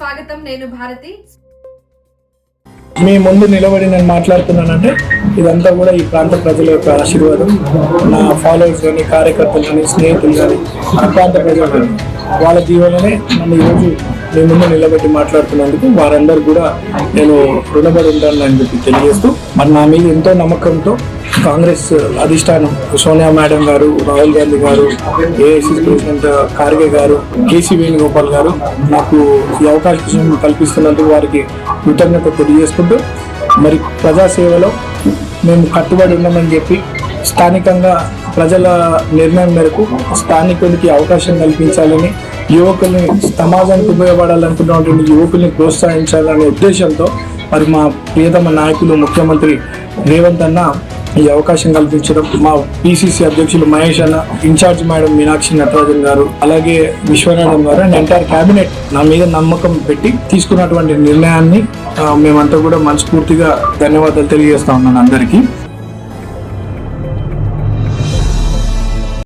నేను భారతి. మీ ముందు నిలబడి నేను మాట్లాడుతున్నానంటే ఇదంతా కూడా ఈ ప్రాంత ప్రజల యొక్క ఆశీర్వాదం. నా ఫాలోవర్స్ కానీ కార్యకర్తలు కానీ స్నేహితులు కానీ ఆ ప్రాంత ప్రజలు కానీ వాళ్ళ దీవెననే నన్ను ఈరోజు మీ ముందు నిలబెట్టి మాట్లాడుతున్నందుకు వారందరూ కూడా నేను రుణపడి ఉంటాను అని చెప్పి తెలియజేస్తూ మరి నా మీద ఎంతో నమ్మకంతో కాంగ్రెస్ అధిష్టానం సోనియా మేడం గారు రాహుల్ గాంధీ గారు ఏఐసి ప్రెసిడెంట్ ఖార్గే గారు కేసీ వేణుగోపాల్ గారు నాకు ఈ అవకాశం కల్పిస్తున్నందుకు వారికి కృతజ్ఞత తెలియజేసుకుంటూ మరి ప్రజాసేవలో మేము కట్టుబడి ఉన్నామని చెప్పి స్థానికంగా ప్రజల నిర్ణయం మేరకు స్థానికునికి అవకాశం కల్పించాలని యువకుల్ని సమాజానికి ఉపయోగపడాలనుకున్నటువంటి యువకుల్ని ప్రోత్సహించాలనే ఉద్దేశంతో మరి మా ప్రియతమ నాయకులు ముఖ్యమంత్రి రేవంత్ అన్న ఈ అవకాశం కల్పించడం మా పిసిసి అధ్యక్షులు మహేష్ అన్న ఇన్ఛార్జ్ మేడం మీనాక్షి నటరాజన్ గారు అలాగే విశ్వనాథం గారు అండ్ ఎంటైర్ క్యాబినెట్ నా మీద నమ్మకం పెట్టి తీసుకున్నటువంటి నిర్ణయాన్ని మేమంతా కూడా మనస్ఫూర్తిగా ధన్యవాదాలు తెలియజేస్తా ఉన్నాను అందరికీ.